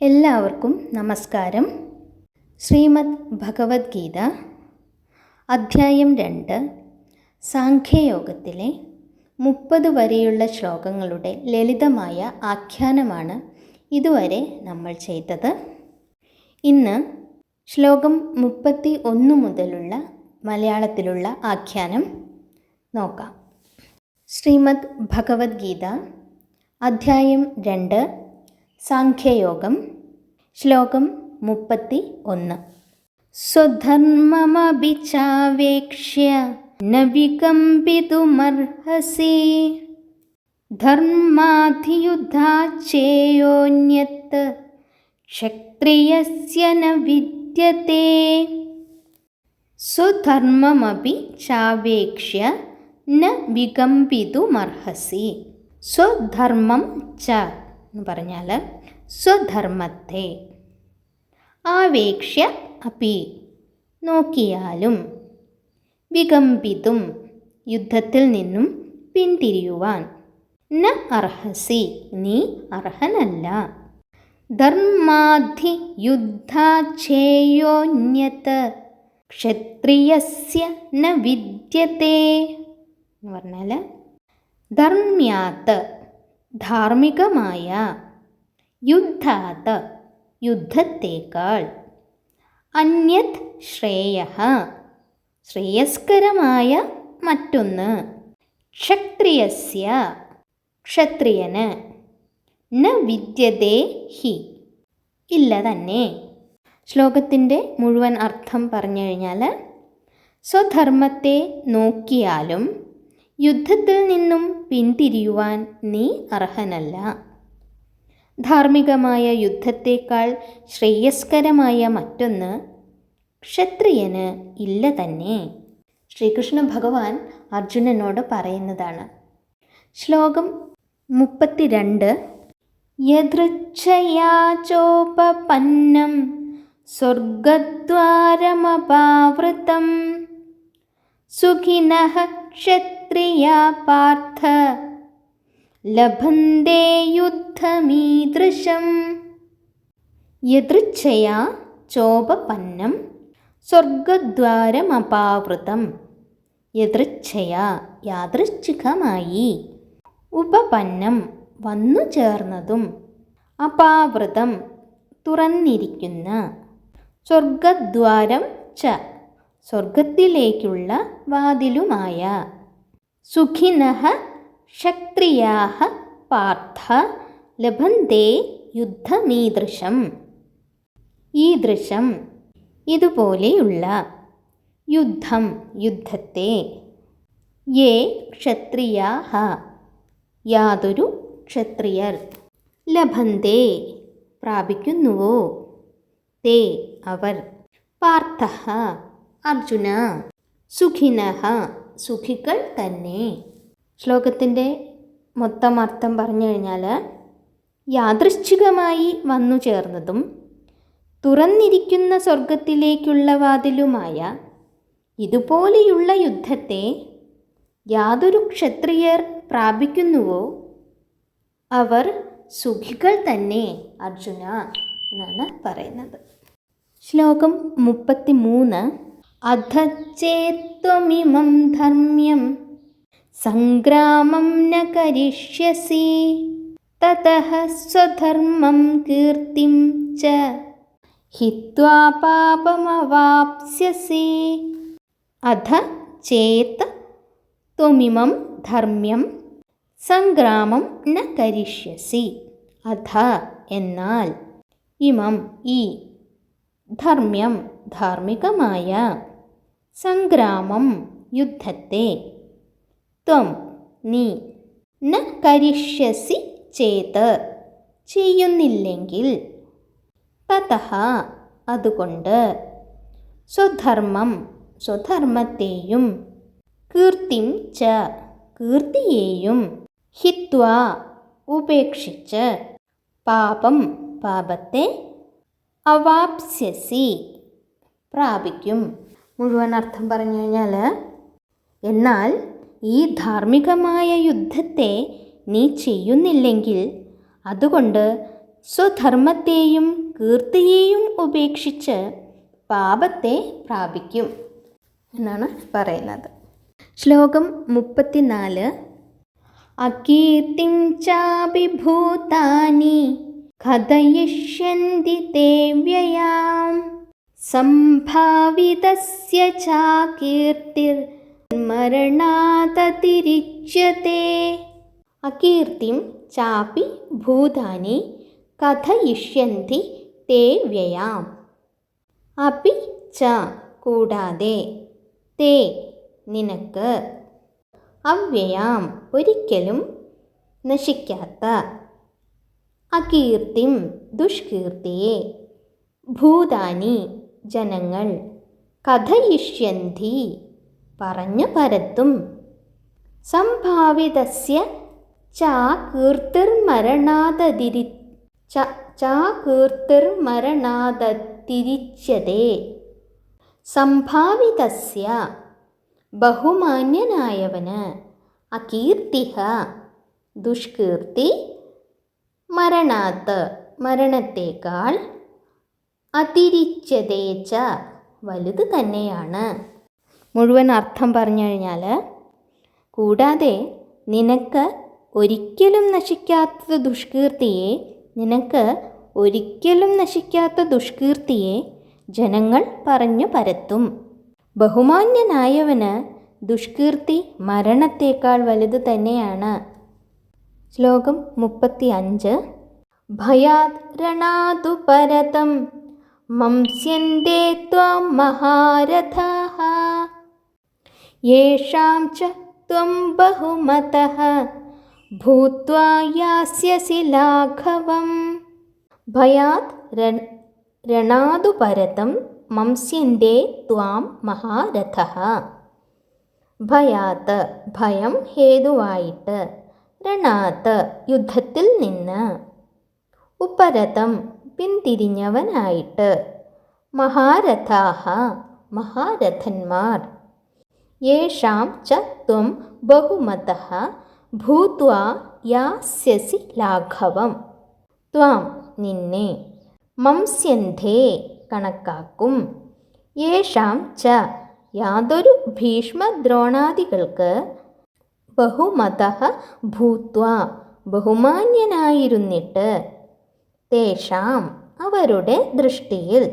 എല്ലാവർക്കും നമസ്കാരം. ശ്രീമദ് ഭഗവത്ഗീത അധ്യായം രണ്ട് സാഖ്യയോഗത്തിലെ മുപ്പത് വരെയുള്ള ശ്ലോകങ്ങളുടെ ലളിതമായ ആഖ്യാനമാണ് ഇതുവരെ നമ്മൾ ചെയ്തത്. ഇന്ന് ശ്ലോകം മുപ്പത്തി ഒന്ന് മുതലുള്ള മലയാളത്തിലുള്ള ആഖ്യാനം നോക്കാം. ശ്രീമദ് ഭഗവത്ഗീത അധ്യായം രണ്ട് സാഖ്യയോഗം ശ്ലോകം മുപ്പത്തി ഒന്ന് സ്വധർമ്മമഭിചാവേക്ഷ്യ ന വികമ്പിതുമർഹസി ധർമാധിയുദ്ധാച്ചേയോന്യത് ക്ഷത്രിയസ്യ ന വിദ്യത്തെ. സ്വധർമ്മമപി ചാവേക്ഷ്യ ന വികമ്പിതുമർഹസി. സ്വധർമ്മം ച എന്ന് പറഞ്ഞാൽ സ്വധർമ്മത്തെ ആവേക്ഷ്യ അപി നോക്കിയാലും വികമ്പിതും യുദ്ധത്തിൽ നിന്നും പിന്തിരിയുവാൻ ന അർഹസി നീ അർഹനല്ല. ധർമാധി യുദ്ധാച്ഛേയോന്യത് ക്ഷത്രിയസ്യ ന വിദ്യത്തെ എന്ന് പറഞ്ഞാൽ ധർമ്മ്യാത്ത് ധാർമ്മികമായ യുദ്ധാത് യുദ്ധത്തേക്കാൾ അന്യത് ശ്രേയ ശ്രേയസ്കരമായ മറ്റൊന്ന് ക്ഷത്രിയസ്യ ക്ഷത്രിയന് ന വിദ്യതേ ഹി. ഇല്ല തന്നെ ശ്ലോകത്തിന്റെ മുഴുവൻ അർത്ഥം പറഞ്ഞു കഴിഞ്ഞാൽ സ്വധർമ്മത്തെ നോക്കിയാലും യുദ്ധത്തിൽ നിന്നും പിന്തിരിയുവാൻ നീ അർഹനല്ല. ധാർമ്മികമായ യുദ്ധത്തേക്കാൾ ശ്രേയസ്കരമായ മറ്റൊന്ന് ക്ഷത്രിയന് ഇല്ല തന്നെ. ശ്രീകൃഷ്ണ ഭഗവാൻ അർജുനനോട് പറയുന്നതാണ്. ശ്ലോകം മുപ്പത്തിരണ്ട്. യദൃച്ഛയാചോപന്നം സ്വർഗദ്വാരമപാവൃതം. സുഖിനഃ ക്ഷത്രിയാ പാർത്ഥ ലഭന്തേ യുദ്ധമീദൃശം യദൃച്ഛയാ ചോപന്നം സ്വർഗദ്വാരമപാവൃതം യദൃച്ഛയാ യാദൃച്ഛികമായി ഉപപന്നം വന്നു ചേർന്നതും അപാവൃതം തുറന്നിരിക്കുന്ന സ്വർഗദ്വാരം ച സ്വർഗത്തിലേക്കുള്ള വാതിലുമായ സുഖിനഃ ക്ഷത്രിയാഹ പാർത്ഥ ലഭന്തേ യുദ്ധമീദൃശം. ഈദൃശം. ഇതുപോലെയുള്ള യുദ്ധം യുദ്ധത്തെ യേ ക്ഷത്രിയാഹ യാതൊരു ക്ഷത്രിയർ ലഭന്തേ പ്രാപിക്കുന്നുവോ? തേ അവർ. പാർത്ഥ അർജുന. സുഖിനഃ സുഖികൾ തന്നെ. ശ്ലോകത്തിന്റെ മൊത്തം അർത്ഥം പറഞ്ഞു കഴിഞ്ഞാൽ യാദൃശ്ചികമായി വന്നു ചേർന്നതും തുറന്നിരിക്കുന്ന സ്വർഗത്തിലേക്കുള്ള വാതിലുമായ ഇതുപോലെയുള്ള യുദ്ധത്തെ യാതൊരു ക്ഷത്രിയർ പ്രാപിക്കുന്നുവോ? അവർ സുഖികൾ തന്നെ അർജുന എന്നാണ് പറയുന്നത്. ശ്ലോകം മുപ്പത്തി മൂന്ന് അധച്ചേത്വമിമം ധർമ്മ്യം. സംഗ്രാമം ന കരിഷ്യസി. തതഃ സ്വധർമ്മം കീർത്തിം ച. ഹിത്വാ പാപമവാപ്സ്യസി. അധ ചേത് ത്വമിമം ധർമ്മ്യം. സംഗ്രാമം ന കരിഷ്യസി. അധ എന്നാൽ ഇമം ഈ ധർമ്മ്യം ധാർമ്മികമായ സംഗ്രാമം യുദ്ധത്തെ. ത്വം നീ ന കരിഷ്യസി ചേത് ചെയ്യുന്നില്ലെങ്കിൽ. തതഹ അതുകൊണ്ട് സ്വധർമ്മം സ്വധർമ്മത്തെയും കീർത്തിം ച കീർത്തിയെയും ഹിത്വ ഉപേക്ഷിച്ച് പാപം പാപത്തെ അവാപ്സ്യസി പ്രാപിക്കും. മുഴുവൻ അർത്ഥം പറഞ്ഞു കഴിഞ്ഞാൽ എന്നാൽ ഈ ധാർമ്മികമായ യുദ്ധത്തെ നീ ചെയ്യുന്നില്ലെങ്കിൽ അതുകൊണ്ട് സ്വധർമ്മത്തെയും കീർത്തിയെയും ഉപേക്ഷിച്ച് പാപത്തെ പ്രാപിക്കും എന്നാണ് പറയുന്നത്. ശ്ലോകം മുപ്പത്തിനാല്. അകീർത്തിം ചാപി ഭൂതാനി കഥയിഷ്യന്തി തേ വ്യയാം ചാകീർത്തിർ മരണാതതിരിച്യത്തെ അകീർത്തിം ചാപി ഭൂതാനി കഥയിഷ്യന്തി തേ വ്യയാം. അപി ച കൂടാതെ തേ നിനക്ക്. അവ്യയാം ഒരിക്കലും നശിക്കാത്ത അകീർത്തിം ദുഷ്കീർത്തിയെ. ഭൂതാനി ജനങ്ങൾ കഥയിഷ്യന്തി പറഞ്ഞു പരത്തും. സംഭാവിതസ്യ ചാകീർത്തിർമരണാതതിരി കീർത്തിർമരണാതതിരി ച ചാ കീർത്തിർമരണാതതിരിച്യതേ സംഭാവിതസ്യ ബഹുമാന്യനായവന് അകീർത്തിഹ ദുഷ്കീർത്തി മരണാത്ത് മരണത്തേക്കാൾ അതിരിച്ചതേച്ച വലുത് തന്നെയാണ്. മുഴുവൻ അർത്ഥം പറഞ്ഞു കഴിഞ്ഞാൽ കൂടാതെ നിനക്ക് ഒരിക്കലും നശിക്കാത്ത ദുഷ്കീർത്തിയെ നിനക്ക് ഒരിക്കലും നശിക്കാത്ത ദുഷ്കീർത്തിയെ ജനങ്ങൾ പറഞ്ഞു പരത്തും. ബഹുമാന്യനായവന് ദുഷ്കീർത്തി മരണത്തേക്കാൾ വലുത് തന്നെയാണ്. ശ്ലോകം മുപ്പത്തി അഞ്ച് ഭയാത് രണാതു പരതം. മംസ്യന്തേ ത്വം മഹാരഥാः യേഷാം ച ത്വം ബഹുമതഃ ഭൂത്വാ യാസ്യസി ലാഘവം ഭയാത് രണ രണാതു പരതം മംസ്യന്തേ ത്വാം മഹാരഥഃ ഭയാത്ത് ഭയം ഹേതുവായിട്ട് രണാത്ത് യുദ്ധത്തിൽ നിന്ന് ഉപരതം പിന്തിരിഞ്ഞവനായിട്ട് മഹാരഥാഹ മഹാരഥന്മാർ. യേഷാം ച ത്വം ബഹുമതഃ ഭൂത്വാ യാസ്യസി ലാഘവം. ത്വാം നിന്നെ മംസ്യന്ധേ കണക്കാക്കും. യേഷാം ച യാതൊരു ഭീഷ്മദ്രോണാദികൾക്ക് ബഹുമത ഭൂത്വ ബഹുമാന്യനായിരുന്നിട്ട്. തേഷാം അവരുടെ ദൃഷ്ടിയിൽ.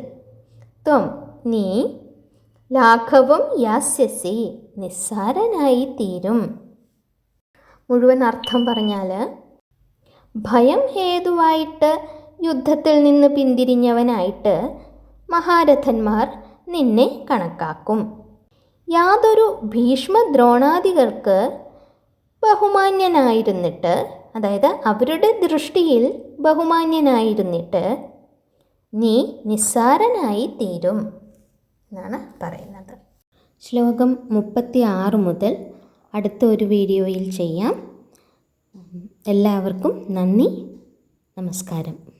ത്വം നീ ലാഘവം യാസ്യസി നിസ്സാരനായി തീരും. മുഴുവൻ അർത്ഥം പറഞ്ഞാൽ ഭയം ഹേതുവായിട്ട് യുദ്ധത്തിൽ നിന്ന് പിന്തിരിഞ്ഞവനായിട്ട് മഹാരഥന്മാർ നിന്നെ കണക്കാക്കും. യാതൊരു ഭീഷ്മദ്രോണാദികൾക്ക് ബഹുമാന്യനായിരുന്നിട്ട് അതായത് അവരുടെ ദൃഷ്ടിയിൽ ബഹുമാന്യനായിരുന്നിട്ട് നീ നിസ്സാരനായി തീരും എന്നാണ് പറയുന്നത്. ശ്ലോകം മുപ്പത്തി ആറ് മുതൽ അടുത്ത ഒരു വീഡിയോയിൽ ചെയ്യാം. എല്ലാവർക്കും നന്ദി നമസ്കാരം.